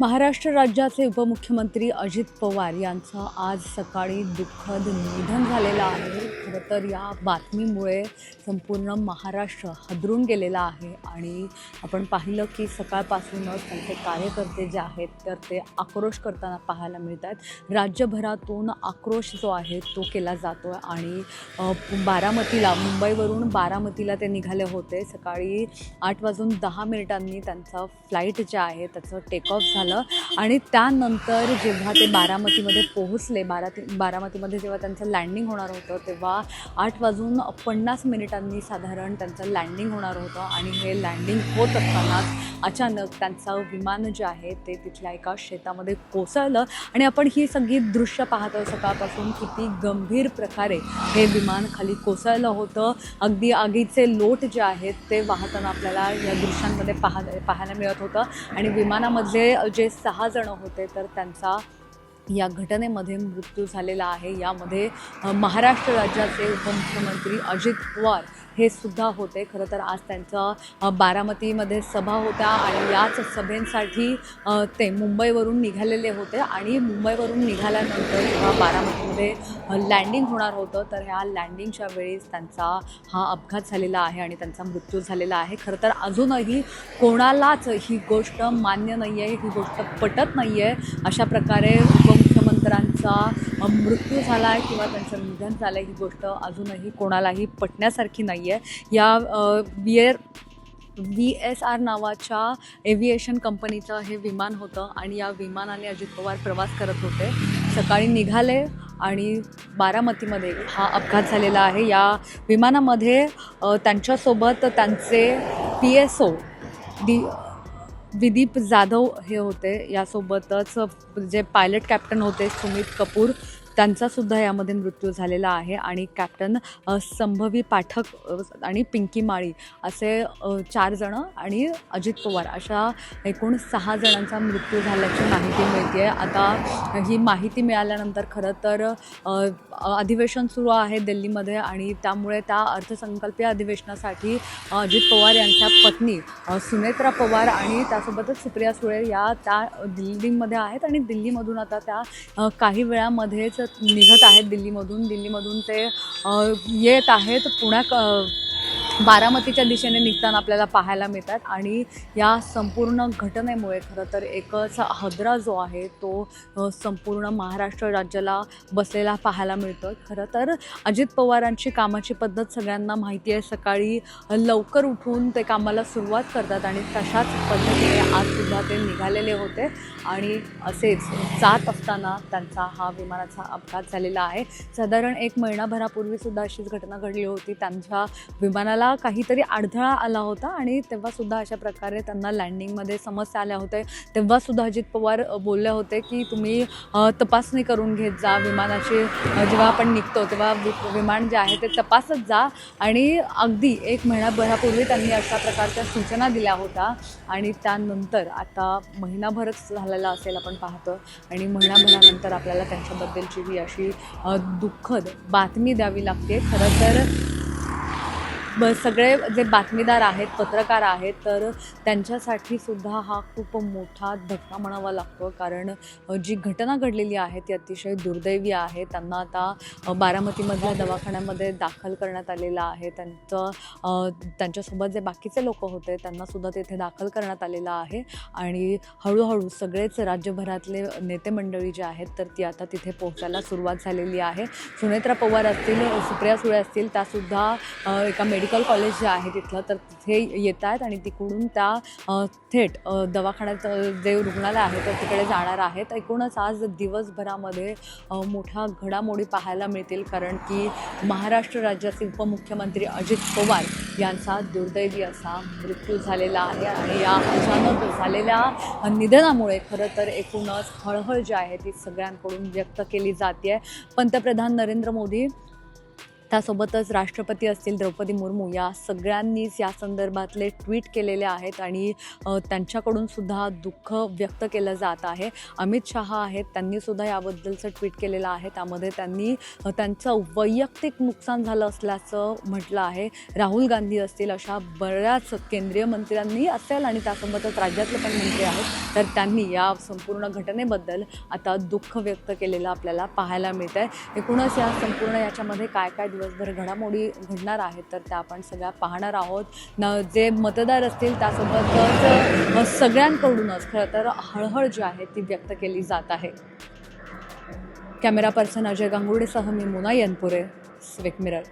महाराष्ट्र राज्याचे उपमुख्यमंत्री अजित पवार यांचं आज सकाळी दुःखद निधन झालेलं आहे. खरं तर या बातमीमुळे संपूर्ण महाराष्ट्र हदरून गेलेला आहे आणि आपण पाहिलं की सकाळपासूनच त्यांचे कार्यकर्ते जे आहेत तर ते आक्रोश करताना पाहायला मिळत आहेत. राज्यभरातून आक्रोश जो आहे तो केला जातो आहे आणि बारामतीला मुंबईवरून बारामतीला ते निघाले होते. सकाळी आठ वाजून दहा मिनिटांनी त्यांचा फ्लाईट जे आहे त्याचं टेकऑफ झालं. झालं. आणि त्यानंतर जेव्हा ते बारामतीमध्ये पोहोचले बाराती बारामतीमध्ये जेव्हा त्यांचं लँडिंग होणार होतं तेव्हा आठ वाजून पन्नास मिनिटांनी साधारण त्यांचं लँडिंग होणार होतं. आणि हे लँडिंग होत असतानाच अचानक त्यांचं विमान जे आहे ते तिथल्या एका शेतामध्ये कोसळलं. आणि आपण ही सगळी दृश्य पाहतो सकाळपासून किती गंभीर प्रकारे हे विमान खाली कोसळलं होतं. अगदी आगीचे लोट जे आहेत ते वाहताना आपल्याला या दृश्यांमध्ये पाहा पाहायला मिळत होतं. आणि विमानामधले जे सहा जण होते तर त्यांचा या घटनेमध्ये मृत्यू झालेला आहे. यामध्ये महाराष्ट्र राज्याचे उपमुख्यमंत्री अजित पवार हे सुद्धा होते. खरं तर आज त्यांचा बारामतीमध्ये सभा होत्या आणि याच सभेसाठी ते मुंबईवरून निघालेले होते आणि मुंबईवरून निघाल्यानंतर जेव्हा बारामतीमध्ये लँडिंग होणार होतं तर ह्या लँडिंगच्या वेळीच त्यांचा हा अपघात झालेला आहे आणि त्यांचा मृत्यू झालेला आहे. खरं तर अजूनही कोणालाच ही गोष्ट मान्य नाही आहे ही गोष्ट पटत नाही आहे अशा प्रकारे उपमुख्यमंत्र्यांचा मुख्यमंत्र्यांचा मृत्यू झाला आहे किंवा त्यांचं निधन झालं आहे ही गोष्ट अजूनही कोणालाही पटण्यासारखी नाही आहे या बी व्ही एस आर नावाच्या एव्हिएशन कंपनीचं हे विमान होतं आणि या विमानाने अजित पवार प्रवास करत होते. सकाळी निघाले आणि बारामतीमध्ये हा अपघात झालेला आहे. या विमानामध्ये त्यांच्यासोबत त्यांचे P S O D Vidip Jadhav हे होते यासोबतच जे पायलट कॅप्टन होते सुमित कपूर. त्यांचासुद्धा यामध्ये मृत्यू झालेला आहे आणि कॅप्टन संभवी पाठक आणि पिंकी माळी असे चार जणं आणि अजित पवार अशा एकूण सहा जणांचा मृत्यू झाल्याची माहिती मिळते आता ही माहिती मिळाल्यानंतर खरं तर अधिवेशन सुरू आहे दिल्लीमध्ये आणि त्यामुळे त्या अर्थसंकल्पीय अधिवेशनासाठी अजित पवार यांच्या पत्नी सुनेत्रा पवार आणि त्यासोबतच सुप्रिया सुळे या त्या दिल्लीमध्ये आहेत आणि दिल्लीमधून आता त्या काही वेळामध्येच निघत आहेत दिल्लीमधून. दिल्लीमधून ते येत आहेत पुण्या बारामतीच्या दिशेने निघताना आपल्याला पाहायला मिळतात. आणि या संपूर्ण घटनेमुळे खरं तर एकच हदरा जो आहे तो संपूर्ण महाराष्ट्र राज्याला बसलेला पाहायला मिळतो खरं तर अजित पवारांची कामाची पद्धत सगळ्यांना माहिती आहे. सकाळी लवकर उठून ते कामाला सुरुवात करतात आणि तशाच पद्धतीने आजसुद्धा ते निघालेले होते. आणि असेच जात असताना त्यांचा हा विमानाचा अपघात झालेला आहे. साधारण एक महिनाभरापूर्वीसुद्धा अशीच घटना घडली होती. त्यांच्या विमानाला काहीतरी अडथळा आला होता आणि तेव्हासुद्धा अशा प्रकारे त्यांना लँडिंगमध्ये समस्या आल्या होत्या. तेव्हासुद्धा अजित पवार बोलले होते की तुम्ही तपासणी करून घेत जा. विमानाची जेव्हा आपण निघतो तेव्हा विमान जे आहे ते तपासत जा. आणि अगदी एक महिनाभरापूर्वी त्यांनी अशा प्रकारच्या सूचना दिल्या होत्या आणि त्यानंतर आता महिनाभरच झालेला असेल आपण पाहतो आणि महिनाभरानंतर आपल्याला त्यांच्याबद्दलची ही अशी दुःखद बातमी द्यावी लागते. खरं तर ब सगळे जे बातमीदार आहेत पत्रकार आहेत तर त्यांच्यासाठी सुद्धा हा खूप मोठा धक्का म्हणावा लागतो. कारण जी घटना घडलेली आहे ती अतिशय दुर्दैवी आहे. त्यांना आता बारामतीमधल्या दवाखान्यामध्ये दाखल करण्यात आलेलं आहे. त्यांचं त्यांच्यासोबत जे बाकीचे लोक होते त्यांनासुद्धा तिथे दाखल करण्यात आलेलं आहे. आणि हळूहळू सगळेच राज्यभरातले नेते मंडळी जे आहेत तर ती आता तिथे पोहोचायला सुरुवात झालेली आहे. सुनेत्रा पवार असतील सुप्रिया सुळे असतील त्यासुद्धा एका मेड मेडिकल कॉलेज जे आहे तिथलं तर तिथे येत आहेत आणि तिकडून त्या थेट दवाखान्यात जे रुग्णालय आहे तर तिकडे जाणार आहेत. एकूणच आज दिवसभरामध्ये मोठ्या घडामोडी पाहायला मिळतील कारण की महाराष्ट्र राज्याचे उपमुख्यमंत्री अजित पवार यांचा दुर्दैवी असा मृत्यू झालेला आहे आणि या अचानक झालेल्या निधनामुळे खरं तर एकूणच हळहळ जी आहे ती सगळ्यांकडून व्यक्त केली जाते पंतप्रधान नरेंद्र मोदी त्यासोबतच राष्ट्रपती असतील द्रौपदी मुर्मू या सगळ्यांनीच या संदर्भातले ट्विट केलेले आहेत आणि त्यांच्याकडून सुद्धा दुःख व्यक्त केलं जात आहे. अमित शहा आहेत त्यांनी सुद्धा याबद्दलचं ट्विट केलेलं आहे. त्यामध्ये त्यांनी त्यांचं वैयक्तिक नुकसान झालं असल्याचं म्हटलं आहे. राहुल गांधी असतील अशा बऱ्याच केंद्रीय मंत्र्यांनी असेल आणि त्यासोबतच राज्यातले पण मंत्री आहेत तर त्यांनी या संपूर्ण घटनेबद्दल आता दुःख व्यक्त केलेलं आपल्याला पाहायला मिळत आहे एकूणच या संपूर्ण याच्यामध्ये काय काय दिवसभर घडामोडी घडणार आहेत तर त्या आपण सगळ्या पाहणार आहोत. न जे मतदार असतील त्यासोबतच सगळ्यांकडूनच. खरं तर हळहळ जी आहे ती व्यक्त केली जात आहे. कॅमेरा पर्सन अजय गांगुडेसह मी मुना यनपुरे स्विक मिरर.